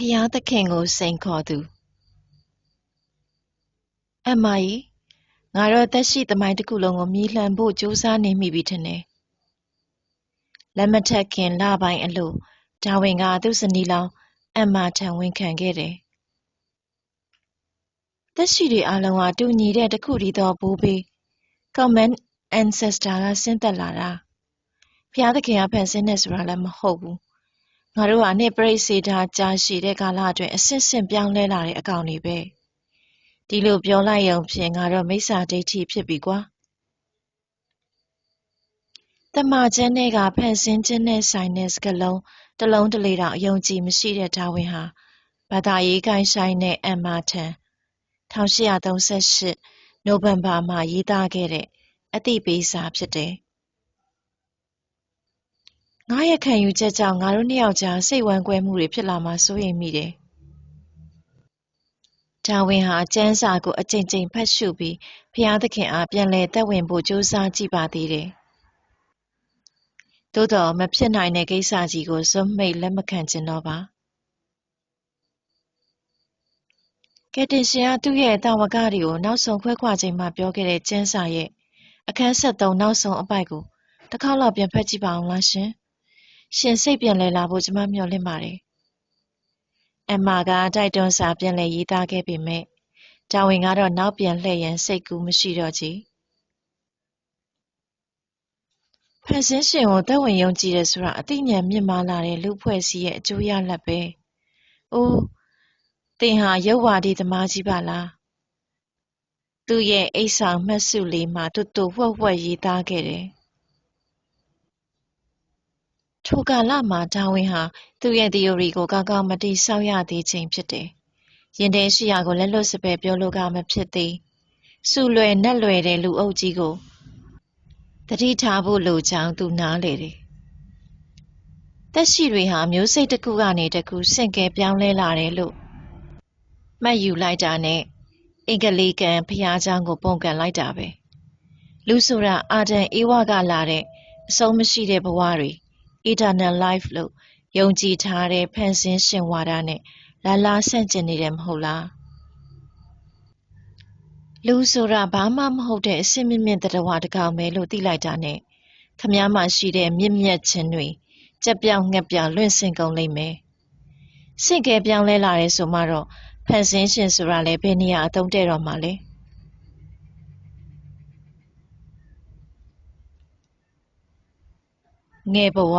ဖျားသခင်ကိုစိန်ခေါ်သူအမကြီးငါတော့သက်ရှိသမိုင်းတစ်ခုလုံးကိုမြည်လှန်ဖို့ကြိုးစားနေမိပြီထင်တယ်လက်မထက်ခင်လပိုင်းအလို့ဒါဝင်ကသူ့ဇနီးလောင်းအမ္မာထံဝန်ခံခဲ့တယ်သက်ရှိတွေအလုံးကတူညီတဲ့တစ်ခုတည်းသောဘိုးဘေး common ancestor ကဆင်းသက်လာတာဖျားသခင်ကဖန်ဆင်းနေဆိုတာလည်းမဟုတ်ဘူး ငါတို့ကနှစ်ပြိစေတာကြာရှည်တဲ့ကာလအတွင်းအဆင့်ဆင့်ပြောင်းလဲလာတဲ့အကောင်တွေပဲဒီလိုပြောလိုက်ရုံဖြင့်ငါတော့မိစ္ဆာဒိဋ္ဌိဖြစ်ပြီကွာတမချန်းတဲ့ကဖန်ဆင်းခြင်းနဲ့ဆိုင်တဲ့စကလုံးတစ်လုံးတစ်လေတောင်အယုံကြည်မရှိတဲ့ဒါဝင်ဟာဘာသာရေးကိုင်းဆိုင်တဲ့အမ္မာထံ1838နိုဝင်ဘာမှာရေးသားခဲ့တဲ့အသိပေးစာဖြစ်တယ် ငါရဲ့ခံယူချက်ကြောင့် ငါတို့နှစ်ယောက်ကြား စိတ်ဝမ်းကွဲမှုတွေ ဖြစ်လာမှာ စိုးရိမ်မိတယ်။ဒါဝင်ဟာ ကျမ်းစာကို အကြိမ်ကြိမ်ဖတ်ရှုပြီးဖျားသခင်အား ပြန်လည်သက်ဝင်ဖို့ ကြိုးစားကြည့်ပါသေးတယ်။သို့တော် မဖြစ်နိုင်တဲ့ကိစ္စကြီးကိုစွန့်မိတ် လက်မခံချင်တော့ပါ။ကယ်တင်ရှင်က သူ့ရဲ့တာဝကတွေကို နောက်ဆုံးခွဲခွာချိန်မှပြောခဲ့တဲ့ ကျမ်းစာရဲ့ အခန်း73နောက်ဆုံးအပိုက်ကို တစ်ခေါက်လောက် ပြန်ဖတ်ကြည့်ပါအောင်လားရှင်။ ရှင်စိတ်ပြန်လည်လာဖို့ကျမမျှော်လင့်ပါတယ်။အမ်မာကတိုက်တွန်းစာပြန်လည်ရေးသားခဲ့ပေမဲ့ဒါဝင်ကတော့နောက်ပြန်လှည့်ရန်စိတ်ကူးမရှိတော့ချေ။ဖန်ဆင်းရှင်ကိုသက်ဝင်ယုံကြည်တယ်ဆိုတာအသိဉာဏ်မြင့်မားလာတဲ့လူဖွဲ့စည်းရဲ့အကျိုးရလဒ်ပဲ။အိုးသင်ဟာရုပ်ဝါဒီသမားကြီးပါလား။သူ့ရဲ့အိတ်ဆောင်မှတ်စုလေးမှာတူတူဝှက်ဝှက်ရေးသားခဲ့တယ်။ ထိုကာလမှာ ဒါဝင်ဟာ သူ့ရဲ့ သီအိုရီကို ကောင်းကောင်း မတည်ဆောက်ရသေးချိန်ဖြစ်တယ်။ရင်ထဲရှိရာကို လက်လွတ်စပယ်ပြောလို့က မဖြစ်သေး။ဆူလွယ်နက်လွယ်တဲ့ လူအုပ်ကြီးကို သတိထားဖို့လိုကြောင်း သူနားလည်တယ်။သက်ရှိတွေဟာ မျိုးစိတ်တစ်ခုကနေ တစ်ခု ဆင့်ကဲပြောင်းလဲလာတယ်လို့ မှတ်ယူလိုက်တာနဲ့ အင်္ဂလိကန်ဘုရားကျောင်းကို ပုန်ကန်လိုက်တာပဲ။လူဆိုတာ အာဒံဧဝကလာတဲ့ အဆုံးမရှိတဲ့ဘဝတွေ eternal life လို့ယုံကြည်ထားတဲ့ဖန်ဆင်းရှင်ဝါဒနဲ့လာလာဆန့်ကျင်နေတယ်မဟုတ်လားလူဆိုတာဘာမှမဟုတ်တဲ့အစင်မြင့်မြင့်တဝါတကောင်ပဲလို့သိလိုက်တာနဲ့ခမားမှရှိတဲ့မြင့်မြတ်ခြင်းတွေကြက်ပြောင်ငှက်ပြောင်လွင့်စင်ကုန်လိမ့်မယ်စင့်ကဲပြောင်းလဲလာတယ်ဆိုမှတော့ဖန်ဆင်းရှင်ဆိုတာလည်းဘယ်နေရာအသုံးတဲ့တော့မှလဲ ငယ်ဘဝ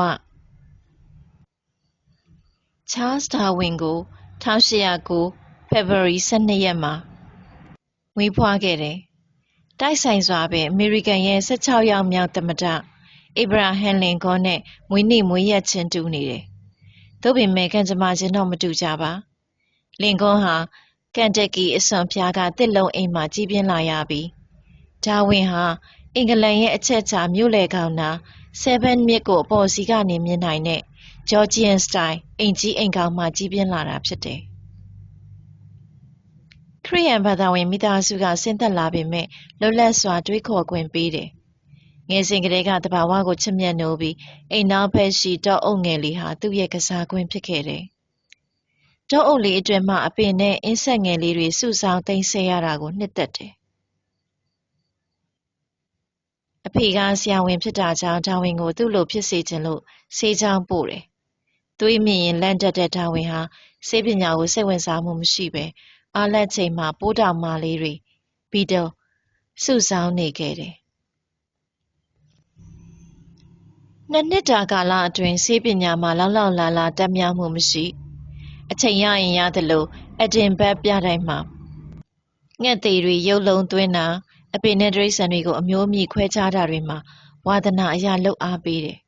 ချားစ်ဒါဝင်ကို1809 February 12ရက်မှာမွေးဖွားခဲ့တယ်။တိုက်ဆိုင်စွာပဲအမေရိကန်ရဲ့16ရောက်မြောက်သမ္မတအိဗရာဟမ်လင်ကွန်နဲ့မွေးနေ့မွေးရက်ချင်းတူနေတယ်။သို့ပေမဲ့ကံကြမ္မာချင်းတော့မတူကြပါ။လင်ကွန်ဟာကန်တက်ကီအစွန်ဖျားကတစ်လုံးအိမ်မှာကြီးပြင်းလာရပြီးဒါဝင်ဟာအင်္ဂလန်ရဲ့အချက်ချာမြို့လေကောင်နာ 7မြစ်ကိုအပေါ်စီကနေမြင်နိုင်တဲ့ Georgian style အိမ်ကြီးအိမ်ကောင်းမှကြီးပြင်းလာတာဖြစ်တယ်။ခရိယန်ဘာသာဝင်မိသားစုကဆင်းသက်လာပေမဲ့လွတ်လပ်စွာတွေးခေါ်ခွင့်ပေးတယ်။ငယ်စဉ်ကတည်းကတဘာဝကိုချစ်မြတ်နိုးပြီးအိမ်နောက်ဘက်ရှိတောအုပ်ငယ်လေးဟာသူ့ရဲ့ကစားကွင်းဖြစ်ခဲ့တယ်။တောအုပ်လေးအတွင်မှအပင်နဲ့အင်းဆက်ငယ်လေးတွေစုဆောင်သိမ်းဆည်းရတာကိုနှစ်သက်တယ် အဖေကဆရာဝန်ဖြစ်တာကြောင့်ဒါဝင်ကိုသူ့လိုဖြစ်စေချင်လို့ဆေးကျောင်းပို့တယ်။သွေးမြင့်ရင်လန့်တတ်တဲ့ဒါဝင်ဟာဆေးပညာကိုစိတ်ဝင်စားမှုမရှိပဲအားလက်ချိန်မှာပိုးတောင်မာလေးတွေဘီတော့စုဆောင်းနေခဲ့တယ်။နှစ်နှစ်တာကာလအတွင်းဆေးပညာမှာလောက်လောက်လာလာတက်မြောက်မှုမရှိအချိန်ရရင်ရတယ်လို့အဒင်ဘတ်ပြတိုင်းမှာငှက်သေးတွေရုပ်လုံးသွင်းတာ အပင်နဲ့တိရစ္ဆာန်တွေကို အမျိုးအမည်ခွဲခြားတာတွေမှာ ဝါသနာအရလှုပ်အားပေးတယ်။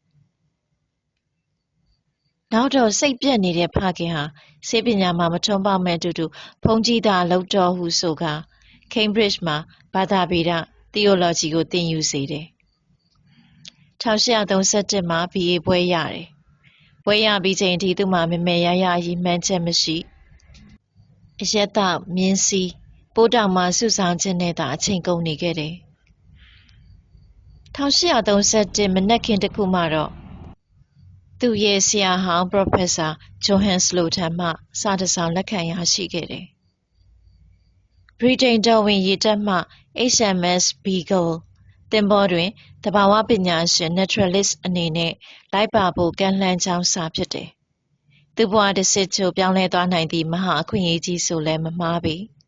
နောက်တော့ စိတ်ပြက်နေတဲ့ဖခင်ဟာ ဆေးပညာမှာ မထွန်းပေါက်မဲ့အတူတူ ဘုန်းကြီးသားလှုပ်တော်ဟုဆိုကာ Cambridge မှာ ဘာသာဗေဒ theology ကို သင်ယူစေတယ်။1831မှာ BA ဘွဲ့ရတယ်။ဘွဲ့ရပြီးချိန်အထိသူ့မှာမမေရရအကြီးမှန်းချက်မရှိ။အယက်တော့မြင်းစီး ပိုးတောင်မှစုဆောင်ခြင်းနဲ့သာအချိန်ကုန်နေခဲ့တယ်။1831မနက်ခင်းတစ်ခုမှတော့သူ့ရဲ့ဆရာဟောင်း Professor Johannes Lo ထံမှစာတစ်စောင်လက်ခံရရှိခဲ့တယ်။ဗြိတိန်တော်ဝင်ရေတပ်မှ HMS Beagle သင်္ဘောတွင်သဘာဝပညာရှင် naturalist အနေနဲ့လိုက်ပါဖို့ကမ်းလှမ်းကြောင်းစာဖြစ်တယ်။သူ့ဘဝတစ်စစ်ချိုပြောင်းလဲသွားနိုင်သည့်မဟာအခွင့်အရေးကြီးဆိုလည်းမမှားပေ။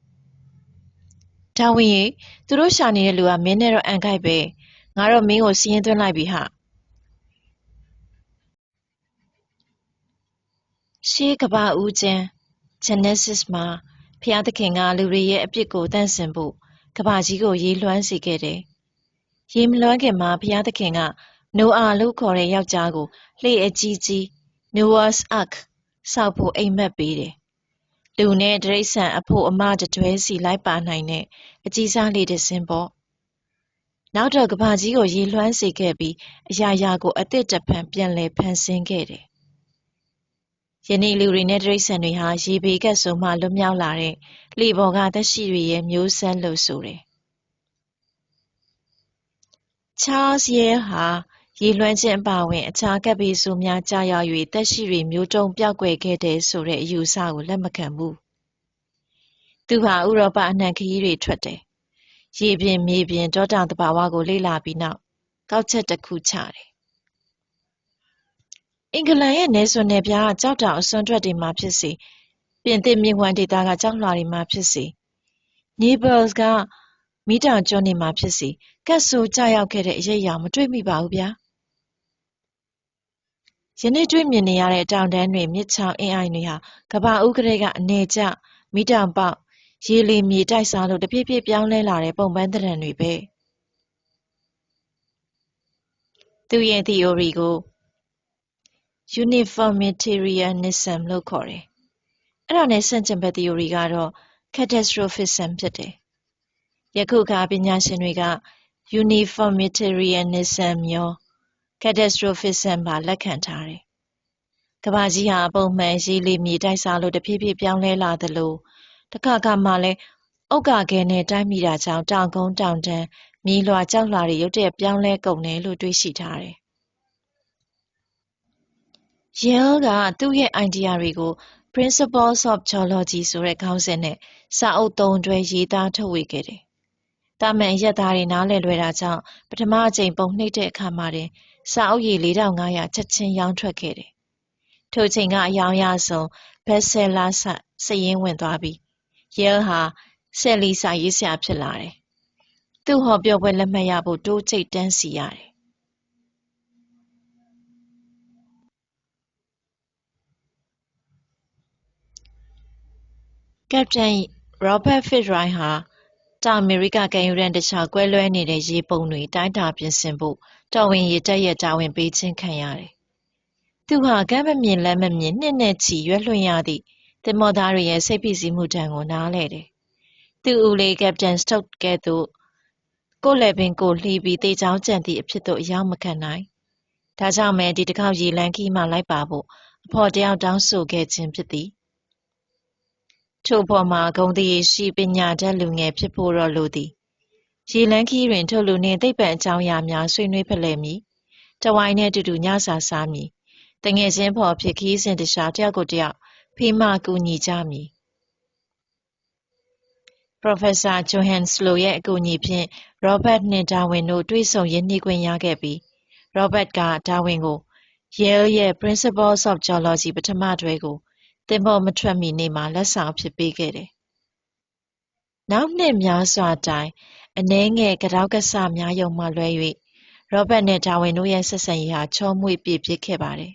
ဒါဝင်ရေသူတို့ရှာနေတဲ့လူကမင်းနဲ့တော့အန်ခိုက်ပဲငါတော့မင်းကိုစီးရင်သွင်းလိုက်ပြီဟာရှေးကဘာဦးကျမ်း Genesis မှာဖျားသခင်ကလူတွေရဲ့အပြစ်ကိုတန့်စင်ဖို့ကဘာကြီးကိုရေလွှမ်းစေခဲ့တယ်။ရေမလွှမ်းခင်မှာဖျားသခင်ကနိုအာလို့ခေါ်တဲ့ယောက်ျားကိုလှေအကြီးကြီး Noah's Ark ဆောက်ဖို့အိမ်မက်ပေးတယ်။ လူနဲ့တိရစ္ဆာန်အဖို့အမတတွဲစီလိုက်ပါနိုင်တဲ့အကြီးစားလေတစ်စင်းပေါ့။နောက်တော့ကဘာကြီးကိုရေလွှမ်းစေခဲ့ပြီးအရာရာကိုအသစ်တဖန်ပြန်လည်ဖန်ဆင်းခဲ့တယ်။ယနေ့လူတွေနဲ့တိရစ္ဆာန်တွေဟာရေဘေးကဆိုမှလွတ်မြောက်လာတဲ့လေပေါ်ကသက်ရှိတွေရဲ့မျိုးဆက်လို့ဆိုတယ်။ Charles Yale ဟာ ရေလွှမ်းခြင်းအပါအဝင် အခြားကပ်ဘေးဆိုးများကြာရောက်၍သက်ရှိတွေ မျိုးတုံးပျောက်ကွယ်ခဲ့တယ်ဆိုတဲ့ အယူအဆကို လက်မခံဘူး။သူဟာ ဥရောပအနှံခရီးတွေထွက်တယ်။ရေပြင် မြေပြင် တောတောင်သဘာဝကို လေ့လာပြီးနောက် ကောက်ချက်တစ်ခုချတယ်။အင်္ဂလန်ရဲ့ နယ်စွန်နယ်ပြားကကြောက်တောင်အစွန်းထွက်တွေမှာဖြစ်စေ ပြင်သစ်မြစ်ဝှမ်းဒေသကကြောက်လွှာတွေမှာဖြစ်စေနေပယ်စ်ကမီးတောင်ကျွန်းတွေမှာဖြစ်စေကတ်ဆိုးကျရောက်ခဲ့တဲ့အရိပ်အယောင် မတွေ့မိပါဘူးဗျာ ယနေ့တွေ့မြင်နေရတဲ့ တောင်တန်းတွေ မြစ်ချောင်း အင်းအိုင်တွေဟာ ကမ္ဘာဦးကလေးက အနေကျ မီးတောင်ပေါက် ရေလေမြေတိုက်စားလို့တပြည့်ပြည့်ပြောင်းလဲလာတဲ့ ပုံပန်းသဏ္ဍာန်တွေပဲ သူရဲ့ theory ကို uniformitarianism လို့ခေါ်တယ် အဲ့ဒါနဲ့ ဆန့်ကျင်ဘက် theory ကတော့ catastrophism ဖြစ်တယ် ယခုအခါ ပညာရှင်တွေက uniformitarianism ရော catastrophism ပါလက်ခံထားတယ်။ကမ္ဘာကြီးဟာပုံမှန်ရေလေမြေတိုက်စားလို့တဖြည်းဖြည်းပြောင်းလဲလာသလိုတစ်ခါခါမှလည်းဥက္ကာခဲနဲ့တိုက်မိတာကြောင့်တောင်ကုန်းတောင်တန်းမြေလွှာကြောက်လွှာတွေရုတ်တရက်ပြောင်းလဲကုန်တယ်လို့တွေးရှိထားတယ်။ Yale ကသူ့ရဲ့ idea တွေကို Principles of Geology ဆိုတဲ့ခေါင်းစဉ်နဲ့စာအုပ်သုံးတွဲရေးသားထုတ်ဝေခဲ့တယ်။တာမန်အရပ်သားတွေနားလည်လွယ်တာကြောင့်ပထမအကြိမ်ပုံနှိပ်တဲ့အခါမှာတင် စာအုပ်ရေ4500ချက်ချင်းရောင်းထွက်ခဲ့တယ်။ထိုချိန်ကအယောင်ရဆုံး bestseller စာရင်းဝင်သွားပြီး Yale ဟာဆယ်လီစာရေးဆရာဖြစ်လာတယ်။သူ့ဟောပြောပွဲလက်မှတ်ရဖို့တိုးကြိတ်တန်းစီရတယ်။ကပ္ပတိန် Robert Fitzroy ဟာ တောင်အမေရိကကမ်းရိုးတန်းတစ်လျှောက်ကွဲလွဲနေတဲ့ရေပုံတွေတိုင်းတာပြင်ဆင်ဖို့တော်ဝင်ရေတပ်ရဲ့တာဝန်ပေးခြင်းခံရတယ်။သူဟာကမ်းမမြင်လက်မမြင်နှစ်နဲ့ချီရွက်လွှင့်ရသည့်သင်္ဘောသားတွေရဲ့စိတ်ဖိစီးမှုဒဏ်ကိုနားလည်တယ်။သူ့ဦးလေးကပ္ပတိန်စတုတ်ကဲ့သို့ကိုယ့်လည်ပင်းကိုယ်လှီးပြီးသေကြောင်းကြံသည့်အဖြစ်သို့အရောက်မခံနိုင်။ဒါကြောင့်ပဲဒီတစ်ခေါက်ရေလမ်းခရီးမှာလိုက်ပါဖို့အဖော်တစ်ယောက်တောင်းဆိုခဲ့ခြင်းဖြစ်သည်။ ထို့အဖော်မှာဂုဏ်သရေရှိပညာတတ်လူငယ်ဖြစ်ဖို့တော့လိုသည်။ရေလမ်းခရီးတွင်ထိုလူနှင့်သိပ္ပံအကြောင်းအရာများဆွေးနွေးဖလှယ်မည်။တစ်ဝိုင်းတည်းအတူတူညစာစားမည်။သူငယ်ချင်းအဖော်အဖြစ်ခရီးစဉ်တစ်လျှောက်တစ်ယောက်ကိုတစ်ယောက်ဖေးမကူညီကြမည်။ပရော်ဖက်ဆာဂျိုဟန်စလိုရဲ့အကူအညီဖြင့်ရောဘတ်နှင့်ဒါဝင်တို့တွေ့ဆုံရင်းနှီးခွင့်ရခဲ့ပြီးရောဘတ်ကဒါဝင်ကို Yale ရဲ့ Principles of Geology ပထမတွဲကို သင်္ဘောမထွက်မီနေ့မှာလက်ဆောင်အဖြစ်ပေးခဲ့တယ်။နောက်နှစ်များစွာတိုင်အနည်းငယ်ကတောက်ကဆများယုံမှလွဲ၍ရောဘတ်နှင့်ဒါဝင်တို့ရဲ့ဆက်ဆံရေးဟာချောမွေ့ပြည့်ဖြစ်ခဲ့ပါတယ်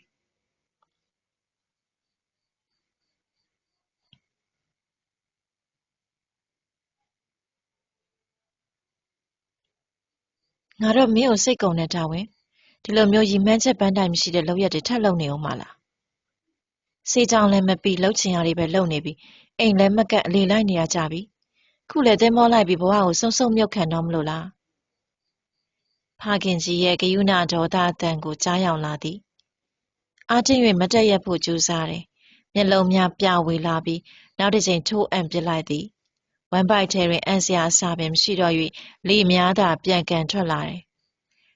ငါတော့မင်းကိုစိတ်ကုန်တဲ့ဒါဝင်ဒီလိုမျိုးရည်မှန်းချက်ပန်းတိုင်မရှိတဲ့လောက်ရက်တွေထပ်လုံနေအောင်မလား စေးကြောင်လည်းမပြီးလှုပ်ချင်ရတွေပဲလုံနေပြီအိမ်လည်းမကတ်အလေလိုက်နေရကြပြီခုလည်းသင်းမောလိုက်ပြီးဘဝကိုစုံစုံမြုပ်ခံတော့မလို့လားဖခင်ကြီးရဲ့ဂယုဏဒေါသအတန်ကိုကြားယောင်လာသည်အာတင်း၍မတက်ရက်ဖို့ကြိုးစားတယ်မျက်လုံးများပြဝေလာပြီးနောက်တစ်ချိန်ထိုးအံ့ပစ်လိုက်သည်ဝမ်ပိုက်ထဲတွင်အံ့စရာအစာပင်မရှိတော့၍လေများသာပြန်ကန်ထွက်လာတယ်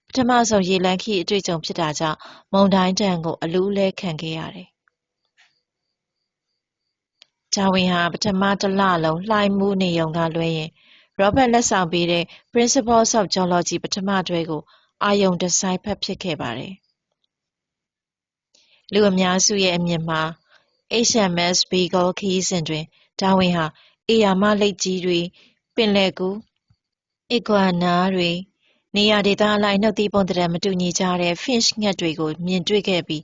ပထမဆုံးရေလန်းခီအတွေ့အကြုံဖြစ်တာကြောင့်မုန်တိုင်းတံကိုအလူးလဲခံခဲ့ရတယ်။ ဂျာဝင်ဟာပထမတစ်လလုံးလှိုင်းမှုနေုံကလွဲရင်ရောဘတ်လက်ဆောင်ပေးတဲ့ Principles of Geology ပထမတွဲကို အာယုံတစိုက်ဖတ်ဖြစ်ခဲ့ပါတယ်။လူအများစုရဲ့အမြင်မှာ HMS Beagle ခရီးစဉ်တွင်ဒါဝင်ဟာဧရာမလိပ်ကြီးတွေ၊ပင်လယ်ကူး၊အီကွာနားတွေ၊နေရာဒေသအလိုက်နှုတ်သီးပုံသဏ္ဍာန်မတူညီကြတဲ့ finch ငှက်တွေကိုမြင်တွေ့ခဲ့ပြီး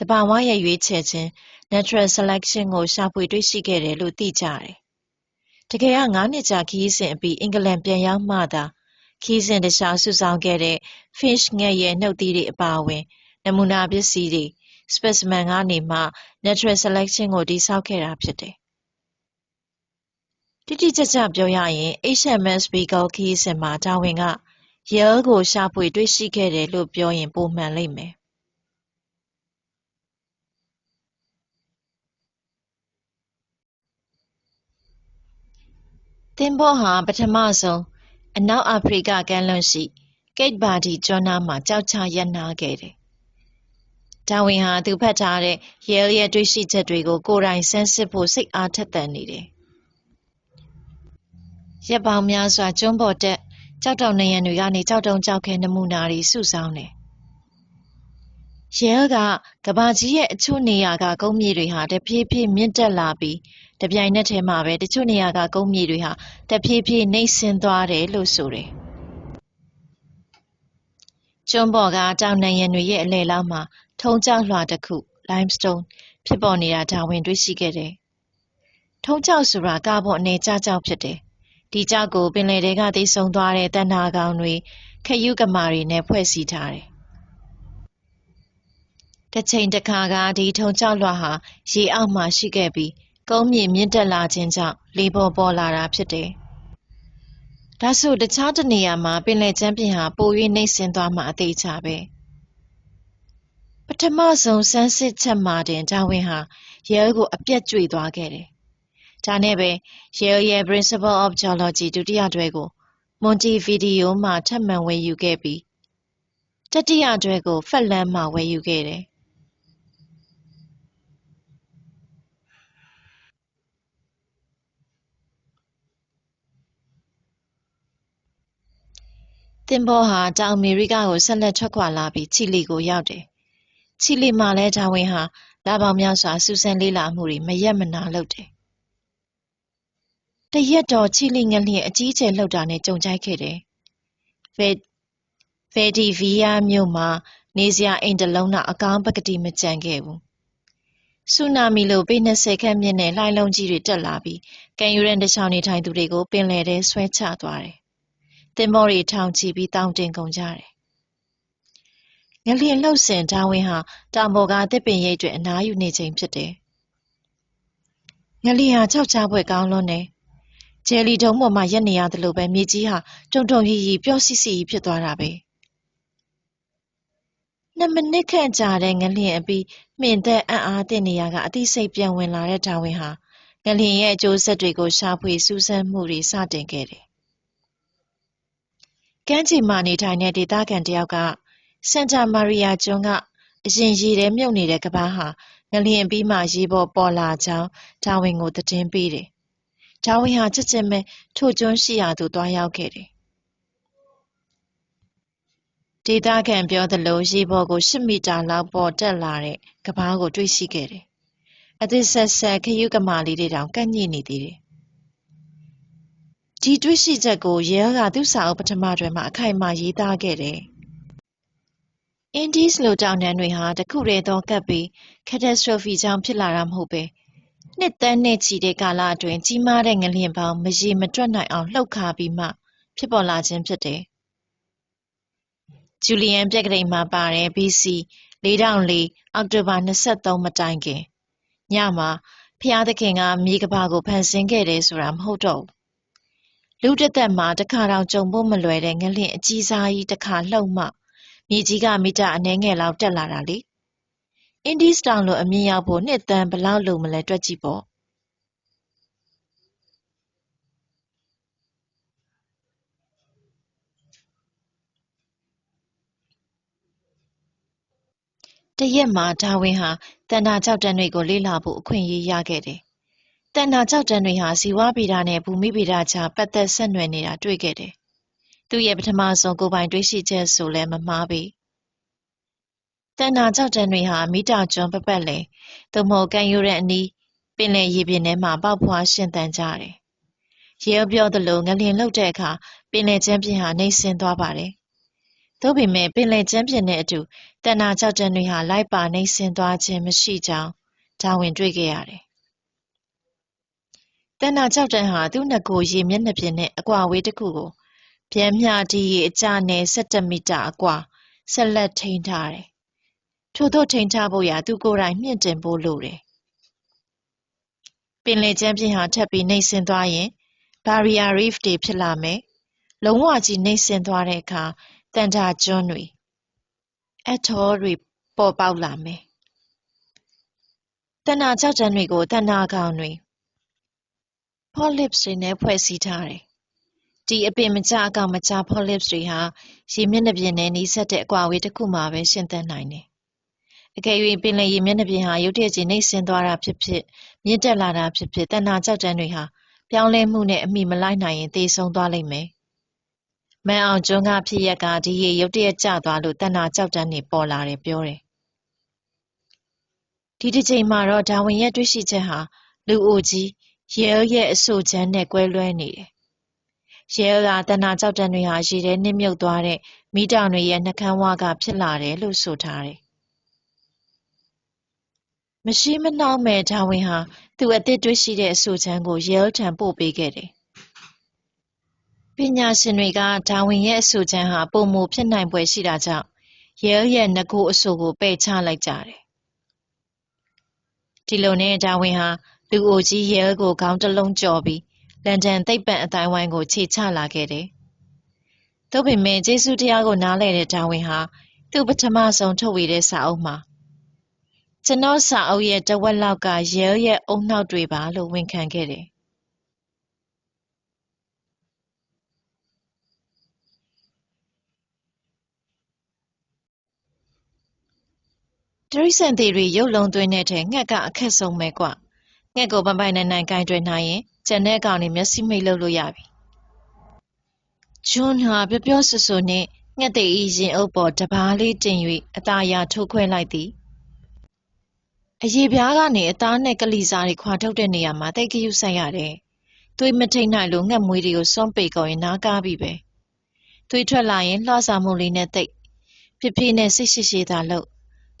သဘာဝရဲ့ရွေးချယ်ခြင်း natural selection ကိုရှာဖွေတွေ့ရှိခဲ့တယ်လို့သိကြတယ်။တကယ်ကငါးနှစ်ကြာခရီးစဉ်အပြီးအင်္ဂလန်ပြန်ရောက်မှသာခရီးစဉ်တစ်လျှောက်စုဆောင်းခဲ့တဲ့ finch ငှက်ရဲ့နှုတ်သီးတွေအပါအဝင် နမူနာပစ္စည်းတွေ specimen ကနေမှ natural selection ကိုတည်ဆောက်ခဲ့တာဖြစ်တယ်။တိတိကျကျပြောရရင် HMS Beagle ခရီးစဉ်မှာဒါဝင်က Yale ကိုရှာဖွေတွေ့ရှိခဲ့တယ်လို့ပြောရင်ပိုမှန်လိမ့်မယ်။ သင်္ဘောဟာပထမဆုံးအနောက်အာဖရိကကမ်းလွန်ရှိ Cape Verde ကျွန်းနားမှာကျောက်ချရပ်နားခဲ့တယ်။ဒါဝင်ဟာသူဖတ်ထားတဲ့ Yale ရဲ့တွေ့ရှိချက်တွေကိုကိုယ်တိုင်ဆန်းစစ်ဖို့စိတ်အားထက်သန်နေတယ်။ရက်ပေါင်းများစွာကျွန်းပေါ်တက်ကျောက်တုံနံရံတွေကနေကျောက်တုံးကျောက်ခဲနမူနာတွေစုဆောင်းတယ်။ရဲကကဘာကြီးရဲ့အချို့နေရာကကုန်းမြေတွေဟာတဖြည်းဖြည်းမြင့်တက်လာပြီး တပြိုင်နက်တည်းမှာပဲတချို့နေရာကကုန်းမြေတွေဟာတဖြည်းဖြည်းနှိမ့်ဆင်းသွားတယ်လို့ဆိုတယ်။ကျွန်းပေါ်ကတောင်နံရံတွေရဲ့အလယ်လောက်မှာထုံကျောက်လွှာတစ်ခု limestone ဖြစ်ပေါ်နေတာဒါဝင်တွေ့ရှိခဲ့တယ်။ထုံကျောက်ဆိုတာကာဗွန်အနေကျကျောက်ဖြစ်တယ်ဒီကျောက်ကိုပင်လယ်ထဲကသေဆုံးသွားတဲ့သန္တာကောင်တွေ၊ခရုကမာတွေနဲ့ဖွဲ့စည်းထားတယ်။တစ်ချိန်တစ်ခါကဒီထုံကျောက်လွှာဟာရေအောက်မှာရှိခဲ့ပြီး ကုန်းမြေမြင့်တက်လာခြင်းကြောင့်လေပေါ်ပေါ်လာတာဖြစ်တယ်။ဒါဆိုတခြားတစ်နေရာမှာပင်လယ်ကြမ်းပြင်ဟာပို၍နှိမ့်ဆင်းသွားမှာအသေချာပဲ။ပထမဆုံးဆန်းစစ်ချက်မှာတင်ဒါဝင်ဟာရဲကိုအပြတ်ကျွေသွားခဲ့တယ်ဒါနဲ့ပဲ Yale ရဲ့ Principle of Geology ဒုတိယတွဲကို Montevideo မှာထပ်မံဝယ်ယူခဲ့ပြီးတတိယတွဲကို Fetland မှာဝယ်ယူခဲ့တယ်။ သင်္ဘောဟာတောင်အမေရိကကိုဆက်လက်ထွက်ခွာလာပြီးချီလီကိုရောက်တယ်။ချီလီမှာလည်းဒါဝင်ဟာလပေါင်းများစွာစူးစမ်းလေ့လာမှုတွေမရပ်မနားလုပ်တယ်တရက်တော့ချီလီငလျင်အကြီးအကျယ်လှုပ်တာနဲ့ကြုံကြိုက်ခဲ့တယ်။ဗယ်ဒီဗီးယားမြို့မှာနေစရာအိမ်တစ်လုံးနောက်အကောင်းပကတိမကျန်ခဲ့ဘူး။ဆူနာမီလိုပေ၂၀ခန့်မြင့်တဲ့လှိုင်းလုံးကြီးတွေတက်လာပြီးကမ်းရိုးတန်းတလျှောက်နေထိုင်သူတွေကိုပင်လယ်ထဲဆွဲချသွားတယ်။ သင်္ဘောတွေထောင်ချီပြီးသောင်တင်ကုန်ကြတယ်။ငလျင်လှုပ်စဉ်ဒါဝင်ဟာတောင်ပေါ်ကသစ်ပင်ရိပ်တွေအနားယူနေချိန်ဖြစ်တယ်။ငလျင်ဟာခြောက်ခြားဖွယ်ကောင်းလွန်းတယ်ဂျယ်လီတုံးပေါ်မှာရပ်နေရသလိုပဲမြေကြီးဟာတုန်တုန်ရီရီပျော့စီစီကြီးဖြစ်သွားတာပဲနှစ်မိနစ်ခန့်ကြာတဲ့ငလျင်အပြီးမှင်သက်အံ့အားသင့်နေရာကအသိစိတ်ပြန်ဝင်လာတဲ့ဒါဝင်ဟာငလျင်ရဲ့အကျိုးဆက်တွေကိုရှာဖွေစူးစမ်းမှုတွေစတင်ခဲ့တယ်။ ကမ်းခြေမှာနေထိုင်တဲ့ ဒေသခံတယောက်က စန်တာမာရီယာကျွန်းက အရင်ရေထဲမြုပ်နေတဲ့ ကမ်းပါးဟာ ငလျင်အပြီးမှရေပေါ်ပေါ်လာကြောင်း ဒါဝင်ကို သတင်းပေးတယ် ဒါဝင်ဟာ ချက်ချင်းပဲ ထိုကျွန်းရှိရာသို့ သွားရောက်ခဲ့တယ်။ဒေသခံပြောသလို ရေပေါ်ကို၈မီတာလောက် ပေါ်တက်လာတဲ့ ကမ်းပါးကို တွေ့ရှိခဲ့တယ်။အသစ်ဆက်ဆက်ခရုကမာလေးတွေတောင် ကပ်ညှိနေသေးတယ်။ ဒီတွေ့ရှိချက်ကိုရဲကသူ့စာအုပ်ပထမတွဲမှာအခိုင်အမာရေးသားခဲ့တယ်။အင်ဒီးစ်လိုတောင်တန်းတွေဟာတခုတည်းသောကပ်ပြီး catastrophe ကြောင့်ဖြစ်လာတာမဟုတ်ဘဲနှစ်သန်းနဲ့ချီတဲ့ကာလအတွင်းကြီးမားတဲ့ငလျင်ပေါင်းမရေမတွက်နိုင်အောင်လှုပ်ခါပြီးမှ ဖြစ်ပေါ်လာခြင်းဖြစ်တယ်။ဂျူလီယန်ပြက္ခဒိန်မှာပါတဲ့ BC 4004အောက်တိုဘာ23မတိုင်ခင်ညမှာဖျားသခင်ကမြေကဘာကိုဖန်ဆင်းခဲ့တယ်ဆိုတာမဟုတ်တော့ဘူး။ လူတစ်သက်မှာတစ်ခါတောင်ကြုံဖို့မလွယ်တဲ့ငလျင်အကြီးစားကြီးတစ်ခါလှုပ်မှမြေကြီးကမီတာအနည်းငယ်လောက်တက်လာတာလေ။အင်းဒီးစ်တောင်လိုအမြင့်ရောက်ဖို့နှစ်သန်းဘယ်လောက်လိုမလဲတွက်ကြည့်ပေါ့တရက်မှာဒါဝင်ဟာတန်တာကြောက်တန်းတွေကိုလေ့လာဖို့အခွင့်အရေးရခဲ့တယ်။ တန်တာကြောက်တန်းတွေဟာဇီဝဗေဒနဲ့ဘူမိဗေဒကြားပတ်သက်ဆက်နွယ်နေတာတွေ့ခဲ့တယ်။သူ့ရဲ့ပထမဆုံးကိုယ်ပိုင်တွေးရှိချက်ဆိုလည်းမမှားပေ။တန်တာကြောက်တန်းတွေဟာမီတာကျွန်းပပတ်လေသို့မဟုတ်ကန်ယူတဲ့အနီးပင်လယ်ရေပြင်ထဲမှာပေါက်ဖွာရှင်သန်ကြတယ်။ရေပြောသလိုငလျင်လှုပ်တဲ့အခါပင်လယ်ကျမ်းပြင်ဟာနှိမ့်ဆင်းသွားပါတယ်။သို့ပေမဲ့ပင်လယ်ကျမ်းပြင်နဲ့အတူတဏ္ဍာကြောက်တန်းတွေဟာလိုက်ပါနှိမ့်ဆင်းသွားခြင်းမရှိကြောင်းဒါဝင်တွေ့ခဲ့ရတယ်။ တဏ္ဍာကြောက်တန်းဟာသူ့နှစ်ကိုယ်ရေမျက်နှာပြင်နဲ့အကွာအဝေးတစ်ခုကိုဗျမ်းမျှဒီရေအကျနယ်17မီတာအကွာဆက်လက်ထိန်းထားတယ်။ထို့သောထိန်းထားဖို့ရာသူကိုယ်တိုင်မြင့်တင်ဖို့လိုတယ်။ပင်လယ်ကျမ်းပြင်ဟာထပ်ပြီးနှိမ့်ဆင်းသွားရင် barrier reef တွေဖြစ်လာမယ်။လုံးဝကြီးနှိမ့်ဆင်းသွားတဲ့အခါတန်တာကျွန်းတွေအထောတွေပေါ်ပေါက်လာမယ်။တဏ္ဍာကြောက်တန်းတွေကိုတဏ္ဍာကောင်တွေ polyps တွေနဲ့ ဖွဲ့စည်းထားတယ်။ဒီ အပင်မကျ အကောင်မကျ polyps တွေဟာ ရေမျက်နှာပြင်နဲ့ နီးစပ်တဲ့ အကွာအဝေးတစ်ခုမှာပဲ ရှင်သန်နိုင်တယ်။အကယ်၍ပင်လယ်ရေမျက်နှာပြင်ဟာ ရုတ်တရက်ကြီးနှိမ့်ဆင်းသွားတာဖြစ်ဖြစ် မြင့်တက်လာတာဖြစ်ဖြစ်တဏ္ဍာကြောက်တန်းတွေဟာ ပြောင်းလဲမှုနဲ့ အမိမလိုက်နိုင်ရင် သေဆုံးသွားလိမ့်မယ်။မန်အောင်ကျွန်းက ဖြစ်ရက်က ဒီရေ ရုတ်တရက်ကျသွားလို့တဏ္ဍာကြောက်တန်းတွေ ပေါ်လာတယ် ပြောတယ်။ဒီတစ်ချိန်မှာတော့ ဒါဝင်ရဲ့ တွေ့ရှိချက်ဟာ လူအိုကြီး ရဲရဲ့အဆိုချမ်းနဲ့ကွဲလွဲနေတယ်။ရဲကတဏ္ဍာကြောက်တန်းတွေဟာရေထဲနစ်မြုပ်သွားတဲ့မိတောင်တွေရဲ့နှကန်းဝါကဖြစ်လာတယ်လို့ဆိုထားတယ်။မရှိမနှောင်းမဲ့ဒါဝင်ဟာသူအသစ်တွေ့ရှိတဲ့အဆိုချမ်းကိုရဲထံပို့ပေးခဲ့တယ်။ပညာရှင်တွေကဒါဝင်ရဲ့အဆိုချမ်းဟာပုံမဖြစ်နိုင်ပွဲရှိတာကြောင့်ရဲရဲ့ငကိုအဆိုကိုပယ်ချလိုက်ကြတယ်။ဒီလိုနဲ့ဒါဝင်ဟာ လူအိုကြီးရဲကိုခေါင်းတစ်လုံးကြော်ပြီးလန်ဒန်သိပ္ပံအတိုင်းဝိုင်းကိုခြေချလာခဲ့တယ်။သို့ပေမဲ့ကျေးဇူးတရားကိုနားလည်တဲ့ဒါဝင်ဟာသူ့ပထမဆုံးထုတ်ဝေတဲ့စာအုပ်မှာကျွန်တော်စာအုပ်ရဲ့တဝက်လောက်ကရဲရဲ့အုံနှောက်တွေပါလို့ဝန်ခံခဲ့တယ်တရိษံသေးတွေရုပ်လုံးသွင်းတဲ့ထဲငှက်ကအခက်ဆုံးပဲကွ ငှက်ကိုပပိုင်နိုင်နိုင်ကင်တွယ်နိုင်ရင်ကျန်တဲ့ကောင်တွေမျက်စိမိတ်လုပ်လို့ရပြီဂျွန်ဟာပြောပြောဆူဆူနဲ့ငှက်သေးဤရင်အုပ်ပေါ်တပားလေးတင်၍အသားရထိုးခွဲလိုက်သည်အရေပြားကနေအသားနဲ့ကလိစားတွေခွာထုတ်တဲ့နေရာမှာတိတ်ကယူဆိုင်ရတယ်။သွေးမထိန်နိုင်လို့ငှက်မွေးတွေကိုစွန့်ပေကောရင်နားကားပြီပဲ။သွေးထွက်လာရင်လှစာမှုလေးနဲ့တိတ်ဖြစ်ဖြစ်နဲ့စိတ်ရှိရှိသာလို့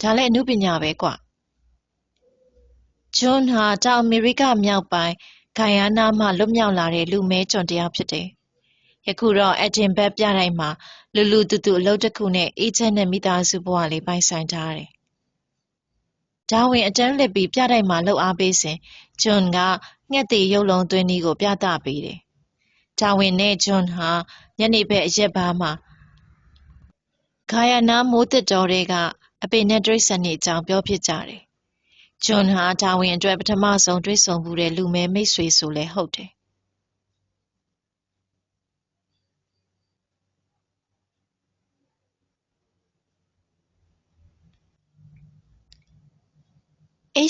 ဒါလည်းအမှုပညာပဲကွာ။ ဂျွန်ဟာ တောင်အမေရိကမြောက်ပိုင်း ဂိုင်ယာနာမှ လွတ်မြောက်လာတဲ့ လူမဲကျွန်တယောက်ဖြစ်တယ်။ယခုတော့အက်ဒင်ဘတ်ပြတိုင်းမှာ လူလူတူတူအလုပ်တစ်ခုနဲ့ အေးချမ်းတဲ့ မိသားစုဘဝလေး ပိုင်ဆိုင်ထားတယ် ဒါဝင်အတန်းလစ်ပြီး ပြတိုက်မှာလှုပ်အားပေးစဉ် ဂျွန်က ငှက်သေးရုပ်လုံးသွင်းနည်းကို ပြသပေးတယ်။ဒါဝင်နဲ့ ဂျွန်ဟာ ညနေဘက် အရက်ဘားမှာဂါယာနာမိုးတစ်တော်တွေကအပေနဲ့ တိရစ္ဆာန်တွေအကြောင်း ပြောဖြစ်ကြတယ်။ ဂျွန်ဟာဒါဝင်အတွက်ပထမဆုံးတွေ့ဆုံမှုတဲ့လူမဲမိတ်ဆွေဆိုလဲဟုတ်တယ်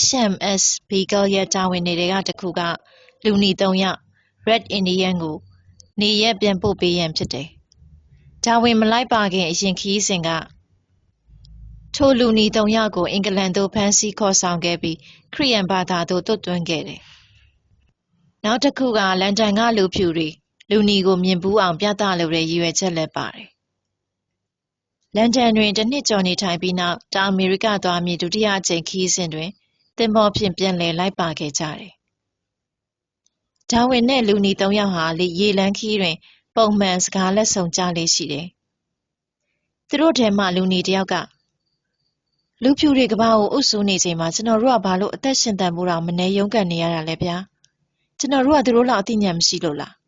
HMS Beagle ရဲ့တာဝန်တွေကတခုကလူနီ၃ယောက် Red Indian ကိုနေရက်ပြန်ပို့ပေးရန်ဖြစ်တယ်။ဒါဝင်မလိုက်ပါခင်အရင်ခီးစဉ်က ထိုလူနီ၃ယောက်ကို အင်္ဂလန်သို့ ဖမ်းဆီးခေါ်ဆောင်ခဲ့ပြီး ခရီးယန်ဘာသာသို့တွတ်သွင်းခဲ့တယ်။နောက်တစ်ခုက လန်ဒန်က လူဖြူတွေ လူနီကို မြင်ဘူးအောင် ပြသလိုတဲ့ ရည်ရွယ်ချက်လည်းပါတယ်။လန်ဒန်တွင် တစ်နှစ်ကျော်နေထိုင်ပြီးနောက် တောင်အမေရိကသွားမည်ဒုတိယအကြိမ်ခီးစဉ်တွင် သင်္ဘောဖြင့် ပြန်လည်လိုက်ပါခဲ့ကြတယ်။ဒါဝင်နဲ့လူနီ၃ယောက်ဟာ ရေလမ်းခီးတွင် ပုံမှန် စကားလက်ဆောင်ကြလေ့ရှိတယ်။သူတို့ထဲမှ လူနီတယောက်က လူဖြူတွေကမ္ဘာကိုအုပ်စိုးနေချိန်မှာကျွန်တော်တို့ကဘာလို့အသက်ရှင်သန်ဖို့တောင်မနည်းရုန်းကန်နေရတာလဲဗျာ။ကျွန်တော်တို့ကသူတို့လောက်အသိဉာဏ်မရှိလို့လား။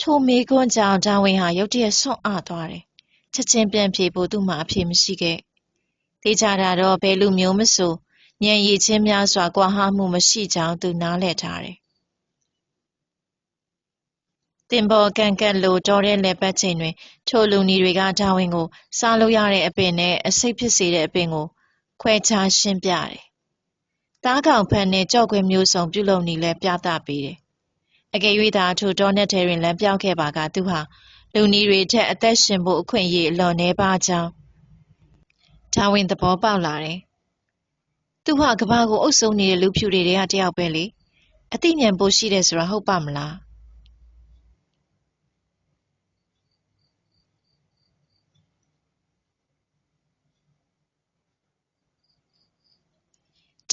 ထိုမေးခွန်းကြောင့်ဒါဝင်ဟာရုတ်တရက်ဆွန့်အားသွားတယ်။ချက်ချင်းပြန်ဖြေဖို့သူ့မှာအဖြေမရှိခဲ့။သေချာတာတော့ဘယ်လူမျိုးမဆိုဉာဏ်ရည်ချင်းများစွာကွာဟမှုမရှိကြောင်းသူနားလည်ထားတယ်။ တင်ပေါ်ကန်ကက်လိုတော်တဲ့လက်ပတ်ချိန်တွင်ထိုလူနီတွေကဒါဝင်ကိုစားလို့ရတဲ့အပင်နဲ့အဆိပ်ဖြစ်စေတဲ့အပင်ကိုခွဲခြားရှင်းပြတယ်။တားကောင်ဖက်နဲ့ကြော့ခွဲမျိုးစုံပြုလုပ်နေလဲပြသပေးတယ်။အကယ်၍သာထိုတော်နဲ့ထဲတွင်လမ်းပြောင်းခဲ့ပါကသူဟာလူနီတွေထက်အသက်ရှင်ဖို့အခွင့်အရေးအလွန်နှဲပါကြောင်းဒါဝင်သဘောပေါက်လာတယ်။သူဟာကဘာကိုအုပ်စိုးနေတဲ့လူဖြူတွေတွေကတယောက်ပဲလေ။အသိဉာဏ်ပိုရှိတယ်ဆိုတာဟုတ်ပါမလား။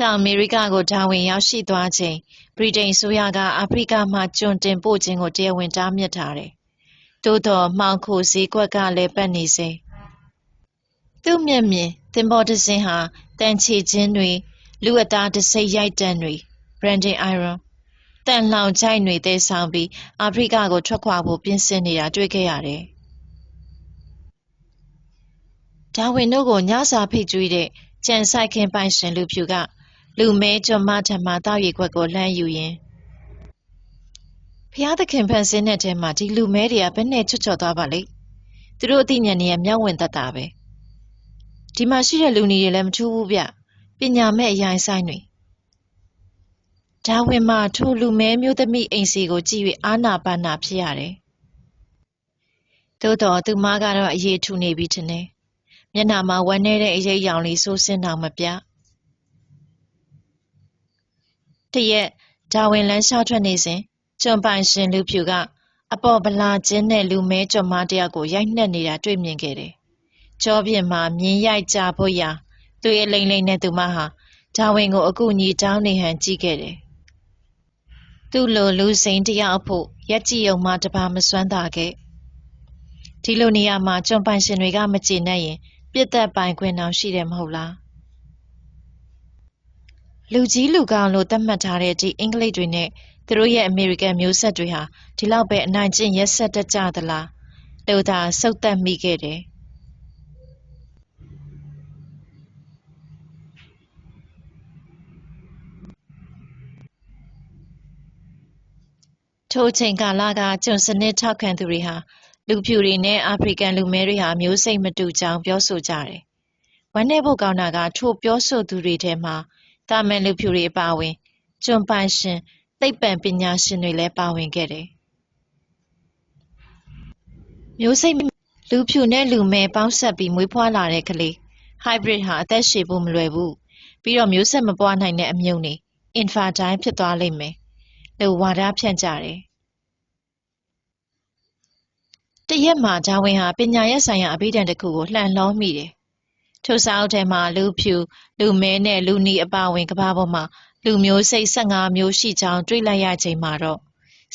တောင်အမေရိကကိုဒါဝင်ရောက်ရှိသွားချိန်ဗြိတိန်အစိုးရကအာဖရိကမှကျွန်တင်ပို့ခြင်းကိုတရားဝင်တားမြစ်ထားတယ်။သို့သော်မှောင်ခိုဈေးကွက်ကလည်းပတ်နေစေ။သူ့မျက်မြင်သင်္ဘောတစ်စင်းဟာတန်ချေခြင်းတွေလူအသားတစ်စိတ်ရိုက်တံတွေ branding iron တန်လောင်ချိုက်တွေတဲဆောင်ပြီးအာဖရိကကိုထွက်ခွာဖို့ပြင်ဆင်နေတာတွေ့ခဲ့ရတယ်။ဒါဝင်တို့ကိုညစာဖိတ်ကျွေးတဲ့ကြံဆိုင်ခင်ပိုင်ရှင်လူဖြူက လူမဲကျွန်မထံမှတောက်ရီခွက်ကိုလှမ်းယူရင်းဖျားသခင်ဖန်ဆင်းတဲ့ထဲမှာဒီလူမဲတွေကဘယ်နဲ့ချွတ်ချော်သွားပါလိမ့်သူတို့အသိဉာဏ်တွေကမြောက်ဝင်တတ်တာပဲဒီမှာရှိတဲ့လူနေတွေလည်းမထူးဘူးဗျပညာမဲ့အရင်ဆိုင်တွေဒါဝင်မှာထိုလူမဲမျိုးသမီးအိမ်စီကိုကြည့်၍အာနာပါနာဖြစ်ရတယ်သို့တော်သူမကတော့အရေးထူနေပြီထင်တယ်မျက်နှာမှာဝမ်းနေတဲ့အရေးရောင်လေးဆိုးစင်းတောင်မပြတ ရက်ဒါဝင်လန်းလျှောက်ထွက်နေစဉ်ကျွံပိုင်ရှင်လူဖြူကအပေါ်ဗလာချင်းနဲ့လူမဲကျွံမတယောက်ကိုရိုက်နှက်နေတာတွေ့မြင်ခဲ့တယ်။ကြောပြင်မှာမြင်းရိုက်ကြဖို့ရာသူရဲ့လိမ့်လိမ့်နဲ့သူမဟာဒါဝင်ကိုအကူညီတောင်းနေဟန်ကြည့်ခဲ့တယ်။သူ့လိုလူစိန်တယောက်အဖို့ရက်ကြည့်ုံမှတပါမစွမ်းသာခဲ့။ဒီလိုနေရာမှာကျွံပိုင်ရှင်တွေကမကျေနပ်ရင်ပြစ်သက်ပိုင်ခွင့်တောင်ရှိတယ်မဟုတ်လား လူကြီးလူကောင်းလို့သတ်မှတ်ထားတဲ့ဒီအင်္ဂလိပ်တွေနဲ့သူတို့ရဲ့အမေရိကန်မျိုးဆက်တွေဟာဒီလောက်ပဲအနိုင်ကျင့်ရက်ဆက်တတ်ကြသလားလို့သာစုတ်သက်မိခဲ့တယ်ထိုအချိန်ကာလကကျွန်စနစ်ထောက်ခံသူတွေဟာလူဖြူတွေနဲ့အာဖရိကန်လူမည်းတွေဟာမျိုးစိတ်မတူကြောင်းပြောဆိုကြတယ်။ဝမ်းနည်းဖို့ကောင်းတာကထိုပြောဆိုသူတွေထဲမှာ တာမန်လူဖြူတွေအပါအဝင်ကျွန်ပိုင်ရှင်သိပ္ပံပညာရှင်တွေလည်းပါဝင်ခဲ့တယ်။မျိုးစိတ်လူဖြူနဲ့လူမဲပေါင်းဆက်ပြီးမွေးဖွားလာတဲ့ကလေး hybrid ဟာအသက်ရှည်ဖို့မလွယ်ဘူး။ပြီးတော့မျိုးဆက်မပွားနိုင်တဲ့အမြုံတွေ infertile ဖြစ်သွားလိမ့်မယ်လို့ဝါဒဖြန့်ကြတယ်။တရက်မှာဒါဝင်ဟာပညာရပ်ဆိုင်ရာအဘိဓမ္မာတစ်ခုကိုလှန်လောမိတယ်။ ထိုစာအုပ်ထဲမှာလူဖြူလူမဲနဲ့လူနီအပါဝင်ကဘာပေါ်မှာလူမျိုးစိတ်15မျိုးရှိကြောင်းတွေ့လိုက်ရချိန်မှာတော့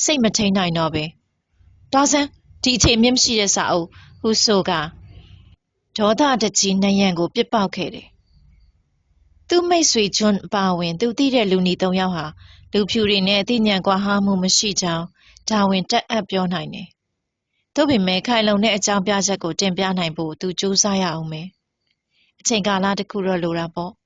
စိတ်မထိန်နိုင်တော့ပဲ။တွားစမ်းဒီအချိန်မြင့်မရှိတဲ့စာအုပ်ဟုဆိုကဒေါသတကြီးနှယံကို ပြစ်ပေါက်ခဲ့တယ်။သူ့မိတ်ဆွေဂျွန်အပါဝင် သူသိတဲ့လူနီ၃ယောက်ဟာလူဖြူတွေနဲ့အသိဉာဏ်ကွာဟမှုမရှိကြောင်းဒါဝင်တက်အပ်ပြောနိုင်တယ်။သို့ပေမဲ့ခိုင်လုံတဲ့အကြောင်းပြချက်ကိုတင်ပြနိုင်ဖို့သူစူးစမ်းရအောင်မယ်။အ ချိန်ကာလတစ်ခုတော့ လိုတာပေါ့။